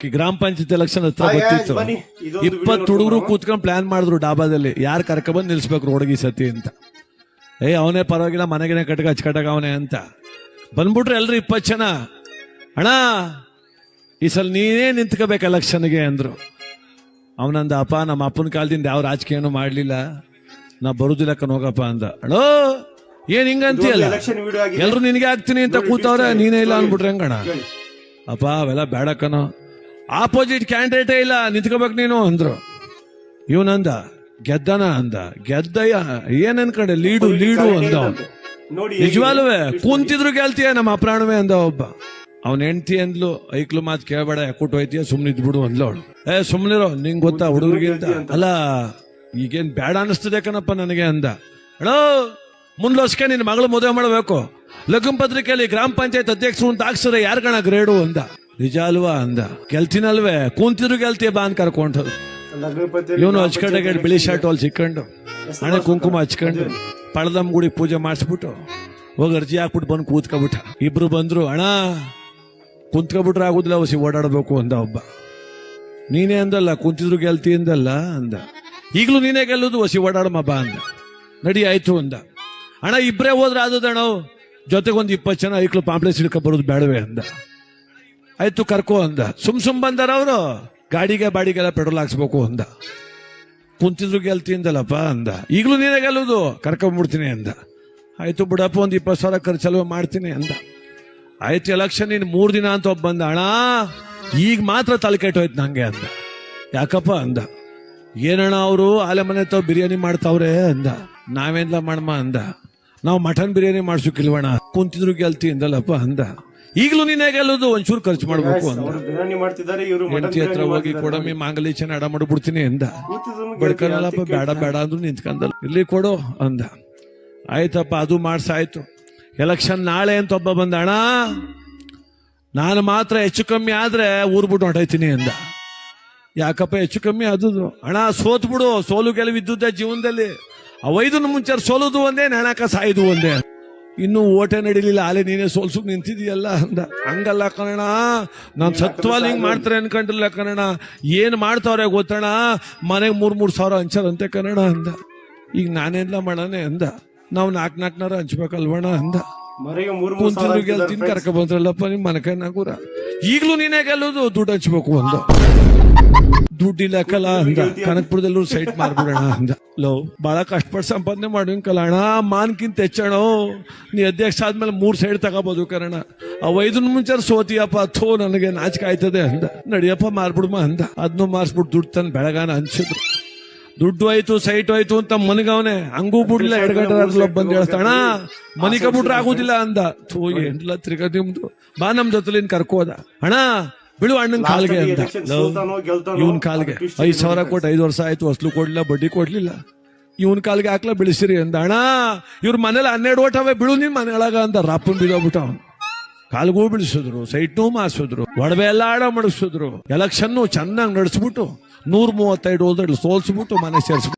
ಗ್ರಾಮ ಪಂಚಾಯತ್ ಎಲೆಕ್ಷನ್ ಹತ್ರ ಇದೊಂದು ಇಪ್ಪತ್ತು ಹುಡುಗರು ಕೂತ್ಕೊಂಡು ಪ್ಲಾನ್ ಮಾಡಿದ್ರು ಡಾಬಾದಲ್ಲಿ. ಯಾರು ಕರ್ಕೊಬಂದು ನಿಲ್ಸ್ಬೇಕು ರೋಡ್ಗೆ ಸತಿ ಅಂತ. ಏ ಅವನೇ ಪರವಾಗಿಲ್ಲ ಮನೆಗೆ ಕಟ್ಕ ಹಚ್ಕಟಕ ಅವನೇ ಅಂತ. ಬಂದ್ಬಿಟ್ರೆ ಎಲ್ರು ಇಪ್ಪತ್ತು ಜನ. ಅಣ್ಣ ಈ ಸಲ ನೀನೇ ನಿಂತ್ಕೋಬೇಕು ಎಲೆಕ್ಷನ್ಗೆ ಅಂದ್ರು. ಅವನಂದ ಅಪ್ಪ ನಮ್ಮ ಅಪ್ಪನ ಕಾಲದಿಂದ ಯಾವ ರಾಜಕೀಯನೂ ಮಾಡಲಿಲ್ಲ. ನಾ ಬರುದಿಲ್ಲ ಹೋಗಪ್ಪ ಅಂದ. ಅಣೋ ಏನ್ ಹಿಂಗಂತೀಯಲ್ಲ? ಎಲ್ರು ನಿನಗೆ ಆಗ್ತೀನಿ ಅಂತ ಕೂತವ್ರೆ ನೀನೇ ಇಲ್ಲ ಅನ್ಬಿಟ್ರೆ ಹೆಂಗಣ. ಅಪ್ಪ ಅವೆಲ್ಲ ಬೇಡಕ್ಕನೋ ಆಪೋಸಿಟ್ ಕ್ಯಾಂಡಿಡೇಟೇ ಇಲ್ಲ ನಿಂತ್ಕೋಬೇಕು ನೀನು ಅಂದ್ರು. ಇವನಂದ ಗೆದ್ದನ ಅಂದ. ಗೆದ್ದಯ್ಯ ಏನ್ ಕಡೆ ಲೀಡು ಲೀಡು ಅಂದ ನಿಜವಾಲುವೆ ಕುಂತಿದ್ರು ಗೆಲ್ತೀಯ ನಮ್ಮ ಅಪ್ರಾಣವೇ ಅಂದ ಒಬ್ಬ. ಅವನ್ ಹೆಂಡ್ತಿ ಅಂದ್ಲು ಐಕ್ಲು ಮಾತ್ ಕೇಳಬೇಡ ಕೊಟ್ಟು ಹೋಯ್ತೀಯ ಸುಮ್ನೆ ಇದ್ಬಿಡು ಅಂದ್ಲು ಅವಳು. ಏ ಸುಮ್ನಿರೋ ನಿಂಗ್ ಗೊತ್ತಾ ಹುಡುಗರಿಗೆ ಅಂತ. ಅಲ್ಲ ಈಗೇನ್ ಬೇಡ ಅನಿಸ್ತದೆ ಕಣಪ್ಪ ನನಗೆ ಅಂದ. ಹೇಳೋ ಮುಂದ್ಲೋಸ್ಕೆ ನಿನ್ನ ಮಗಳು ಮದುವೆ ಮಾಡಬೇಕು. ಲಗ್ನ ಪತ್ರಿಕೆಯಲ್ಲಿ ಗ್ರಾಮ ಪಂಚಾಯತ್ ಅಧ್ಯಕ್ಷರು ಅಂತ ಹಾಕ್ಸಿದ್ರೆ ಯಾರ್ ಕಣ ಗ್ರೇಡು? ಅಂದ. ನಿಜ ಅಲ್ವಾ ಅಂದ. ಗೆಲ್ತೀನಲ್ವೇ? ಕುಂತಿದ್ರು ಗೆಲ್ತೀಯ ಬಾ ಅಂತ ಕರ್ಕೊಂಡು ಇವನು ಹಚ್ಕೊಂಡಾಗ ಬಿಳಿ ಶರ್ಟ್ ಅಲ್ಲಿ ಸಿಕ್ಕಂಡು. ಹಣೆ ಕುಂಕುಮ ಹಚ್ಕೊಂಡು ಪಳದಮ್ಮ ಗುಡಿ ಪೂಜೆ ಮಾಡಿಸ್ಬಿಟ್ಟು ಹೋಗಿ ಅರ್ಜಿ ಹಾಕ್ಬಿಟ್ಟು ಬಂದು ಕೂತ್ಕೊಬಿಟ್ಟ. ಇಬ್ರು ಬಂದ್ರು ಅಣ್ಣ ಕುಂತ್ಕೊಬಿಟ್ರೆ ಆಗುದಿಲ್ಲ ಹೊಸಿ ಓಡಾಡಬೇಕು ಅಂದ ಒಬ್ಬ. ನೀನೇ ಅಂದಲ್ಲ ಕುಂತಿದ್ರು ಗೆಲ್ತಿ ಅಂದಲ್ಲ ಅಂದ. ಈಗಲೂ ನೀನೇ ಗೆಲ್ಲುದು ಹೊಸಿ ಓಡಾಡಮ್ಮ ಬಾ ಅಂದ. ನಡಿ ಆಯ್ತು ಅಂದ. ಅಣ್ಣ ಇಬ್ರೇ ಹೋದ್ರೆ ಆದದಣ್ಣ ಜೊತೆಗೊಂದು ಇಪ್ಪತ್ತು ಜನ ಐಕ್ಳು ಪಾಂಪ್ಲೆಸ್ ಹಿಡ್ಕೊ ಬರೋದು ಬೇಡವೇ ಅಂದ. ಆಯ್ತು ಕರ್ಕೋ ಅಂದ. ಸುಮ್ ಸುಮ್ ಬಂದಾರ ಅವರು. ಗಾಡಿಗೆ ಬಾಡಿಗೆಲ್ಲ ಪೆಟ್ರೋಲ್ ಹಾಕ್ಸ್ಬೇಕು ಅಂದ. ಕುಂತಿದ್ರು ಗೆಲ್ತಿ ಅಂದಲ್ಲಪ್ಪ ಅಂದ. ಈಗಲೂ ನೀನೇ ಗೆಲ್ಲುದು? ಕರ್ಕೊಂಬಿಡ್ತೀನಿ ಅಂದ. ಆಯ್ತು ಬಿಡಪ್ಪ, ಒಂದು ಇಪ್ಪತ್ತು ಸಾವಿರ ಖರ್ಚಲ್ವ ಮಾಡ್ತೀನಿ ಅಂದ. ಆಯ್ತು ಎಲೆಕ್ಷನ್ ನೀನು ಮೂರು ದಿನ ಅಂತ ಒಬ್ಬ ಬಂದ. ಅಣ್ಣ, ಈಗ ಮಾತ್ರ ತಲೆ ಕೆಟ್ಟೋಯ್ತು ನಂಗೆ ಅಂದ. ಯಾಕಪ್ಪ ಅಂದ. ಏನಣ್ಣ ಅವರು? ಆಲೆ ಮನೆ ತಾವ್ ಬಿರಿಯಾನಿ ಮಾಡ್ತಾವ್ರೆ ಅಂದ. ನಾವೇನ್ಲ ಮಾಡಮ್ಮ ಅಂದ. ನಾವು ಮಟನ್ ಬಿರಿಯಾನಿ ಮಾಡ್ಸೋಕಿಲ್ವಣ ಕುಂತಿದ್ರು ಗೆಲ್ತಿ ಅಂದಲ್ಲಪ್ಪ ಅಂದ. ಈಗಲೂ ನೀನೇ ಗೆಲ್ಲೋದು ಒಂಚೂರು ಖರ್ಚು ಮಾಡ್ಬೇಕು ಅಂತ ಮಾಡ್ತಿದ್ದಾರೆ ಇವರು ಹೆಂಡತಿ ಹತ್ರ ಹೋಗಿ ಕೊಡಮ್ಮಿ ಕೊಡಮಿ ಮಾಂಗಲ್ಯ ಅಡ ಮಾಡ್ಬಿಡ್ತೀನಿ ಅಂದ. ಬಡ್ಕಲ್ಲಪ್ಪ ಬಡ್ಕನಲ್ಲಪ್ಪ ಬೇಡ ಬೇಡ ಅಂದ್ರು ನಿಂತ್ಕೊಂಡಲ್ಲ ಇಲ್ಲಿ ಕೊಡು ಅಂದ. ಆಯ್ತಪ್ಪ ಅದು ಮಾಡ್ಸಾಯ್ತು. ಎಲೆಕ್ಷನ್ ನಾಳೆ ಅಂತ ಒಬ್ಬ ಬಂದ ಅಣ್ಣ ನಾನು ಮಾತ್ರ ಹೆಚ್ಚು ಕಮ್ಮಿ ಆದ್ರೆ ಊರ್ ಬಿಟ್ಟು ಹೊಟ್ಟೈತೀನಿ ಅಂದ. ಯಾಕಪ್ಪ ಹೆಚ್ಚು ಕಮ್ಮಿ ಆದದು? ಹಣ ಸೋತ್ ಬಿಡು. ಸೋಲು ಗೆಲುವಿದ್ದುದೇ ಜೀವನದಲ್ಲಿ. ಅವೈದು ಮುಂಚೆ ಸೋಲುದು ಒಂದೇ ನೆಣಕ ಸಾಯುದು ಒಂದೇ. ಇನ್ನು ಓಟೆ ನಡೀಲಿಲ್ಲ. ಆಲೆ ನೀನೇ ಸೋಲ್ಸು ನಿಂತಿದೀಯಲ್ಲ ಅಂದ. ಹಂಗಲ್ಲ ಕಣ ನಾನ್ ಸತ್ವಾಲ್ ಹಿಂಗ್ ಮಾಡ್ತಾರೆ ಅನ್ಕೊಂಡಿಲ್ಲ ಕಣ ಏನ್ ಮಾಡ್ತಾವ್ರೆ ಗೊತ್ತಣ ಮನೆಗೆ ಮೂರ್ ಮೂರ್ ಸಾವಿರ ಹಂಚಾರಂತೆ ಕನ್ನಡ ಅಂದ. ಈಗ ನಾನೆಲ್ಲ ಮಾಡನೆ ಅಂದ. ನಾವು ನಾಲ್ಕ್ ನಾಲ್ಕನಾರ ಹಂಚ್ಬೇಕಲ್ವಣ ಅಂದ. ಹಾಕ್ತಿದ್ದಾರೆ ಗೆಲ್ತೀನಿ. ಕರ್ಕ ಬಂದ್ರಲ್ಲಪ್ಪ ನಿಮ್ ಮನಕ ಕೈನಾಗೂರ ಈಗ್ಲೂ ನೀನೇ ಗೆಲ್ಲೋದು ದುಡ್ಡು ಹಂಚ್ಬೇಕು ಒಂದು ದುಡ್ಡು ಕಲಾ ಅಂದ. ಕನಕಪುರದಲ್ಲೂ ಸೈಟ್ ಮಾಡ್ಬಿಡೋಣ ಅಂದ. ಲೋ ಬಹಳ ಕಷ್ಟಪಟ್ಟು ಸಂಪಾದನೆ ಮಾಡಿಂಕಲ್ಲ ಅಣ್ಣ ಮಾನ್ಕಿಂತ ಹೆಚ್ಚಣೋ ನೀ ಅಧ್ಯಕ್ಷ ಆದ್ಮೇಲೆ ಮೂರ್ ಸೈಡ್ ತಗೋಬಹುದು ಆ ಅವೈದನ್ ಮುಂಚೆ ಸೋತಿಯಪ್ಪ ಥೋ ನನಗೆ ನಾಚಿಕೆ ಆಯ್ತದೆ ಅಂದ. ನಡಿಯಪ್ಪ ಮಾರ್ಬಿಡ್ಮ ಅಂದ. ಅದನ್ನು ಮಾರ್ಸ್ಬಿಟ್ಟು ದುಡ್ಡು ತಂದು ಬೆಳಗಾನ ಹಂಚಿದ್ರು. ದುಡ್ಡು ಆಯ್ತು ಸೈಟ್ ಆಯ್ತು ಅಂತ ಮನಗವನೆ. ಹಂಗೂ ಬಿಡ್ಲಿಲ್ಲ ಎಡಗಟ್ಟ ಬಂದ್ ಹೇಳ್ತಾಣ ಮನಿಕ ಬಿಟ್ರೆ ಆಗುದಿಲ್ಲ ಅಂದ. ಥೋ ಏನಿಲ್ಲ ತಿರ್ಗ ನಿಮ್ದು? ಬಾ ನಮ್ ಜೊತೆ ಕರ್ಕೋದ ಅಣ್ಣ ಬಿಡು ಅಣ್ಣನ ಕಾಲ್ಗೆ ಅಂತ. ಇವನ್ ಕಾಲ್ಗೆ. ಐದ್ ಸಾವಿರ ಕೊಟ್ಟು ಐದು ವರ್ಷ ಆಯ್ತು ಅಸ್ಲು ಕೊಡ್ಲಿಲ್ಲ ಬಡ್ಡಿ ಕೊಡ್ಲಿಲ್ಲ. ಇವನ್ ಕಾಲ್ಗೆ ಹಾಕ್ಲ ಬಿಳಿಸಿರಿ ಅಂದ. ಅಣ್ಣ ಇವ್ರ ಮನೇಲಿ ಹನ್ನೆರಡು ಓಟವೇ ಬಿಡು ನಿನ್ ಮನೆಯೊಳಗ ಅಂತ ರಾಪನ್ ಬಿದ್ದೋಗ್ಬಿಟ್ಟ ಅವನು. ಕಾಲ್ಗೂ ಬಿಡಿಸಿದ್ರು ಸೈಟ್ನೂ ಮಾಸಿದ್ರು ಒಡವೆ ಎಲ್ಲ ಆಡ ಮಾಡಿಸಿದ್ರು ಎಲೆಕ್ಷನ್ ಚೆನ್ನಾಗಿ ನಡೆಸ್ಬಿಟ್ಟು ನೂರ್ ಮೂವತ್ತೈದು ಹೋದ್ರೆ ಸೋಲ್ಸ್ಬಿಟ್ಟು ಮನೆ ಸೇರಿಸ್ಬಿಟ್ಟು